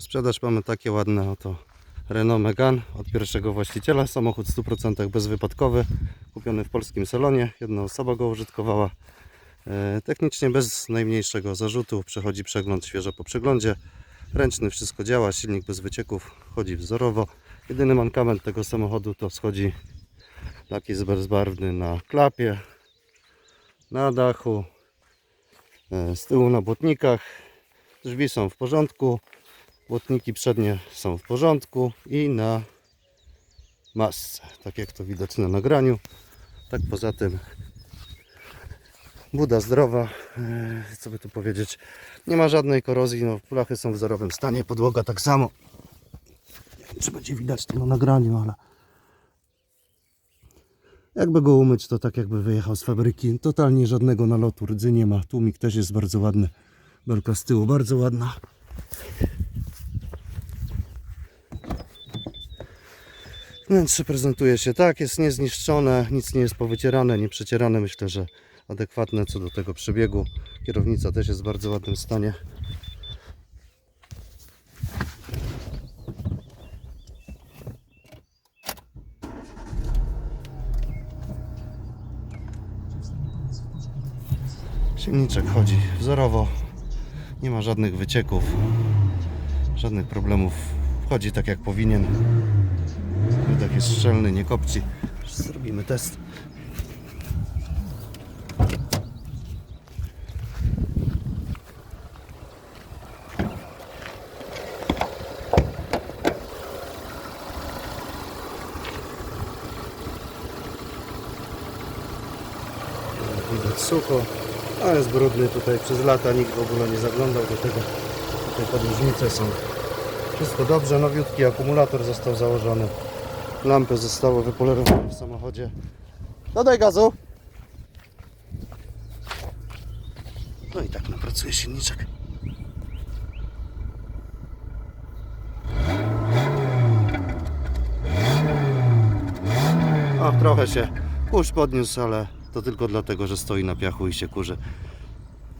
Sprzedaż mamy takie ładne oto Renault Megane od pierwszego właściciela. Samochód w 100% bezwypadkowy, kupiony w polskim salonie. Jedna osoba go użytkowała. E, Technicznie bez najmniejszego zarzutu. Przechodzi przegląd świeżo po przeglądzie. Ręczny wszystko działa, silnik bez wycieków, chodzi wzorowo. Jedyny mankament tego samochodu to schodzi jest bezbarwny na klapie, na dachu, e, z tyłu na błotnikach. Drzwi są w porządku, błotniki przednie są w porządku i na masce, tak jak to widać na nagraniu. Tak poza tym buda zdrowa, e, co by tu powiedzieć, nie ma żadnej korozji, no, blachy są w wzorowym stanie, podłoga tak samo. Nie wiem, czy będzie widać to na nagraniu, ale jakby go umyć, to tak jakby wyjechał z fabryki. Totalnie żadnego nalotu rdzy nie ma. Tłumik też jest bardzo ładny. Belka z tyłu bardzo ładna. Wnętrze prezentuje się tak, jest niezniszczone, nic nie jest powycierane, nie przecierane. Myślę, że adekwatne co do tego przebiegu. Kierownica też jest w bardzo ładnym stanie. Silniczek chodzi wzorowo, nie ma żadnych wycieków, żadnych problemów. Wchodzi tak jak powinien. Wydech jest szczelny, nie kopci. Zrobimy test. Widać sucho, a jest brudny tutaj przez lata, nikt w ogóle nie zaglądał do tego. Tutaj podróżnice są. Wszystko dobrze, nowiutki akumulator został założony. Lampy zostały wypolerowane w samochodzie. Dodaj gazu! No i tak napracuje silniczek. O, trochę się kurz podniósł, ale to tylko dlatego, że stoi na piachu i się kurzy.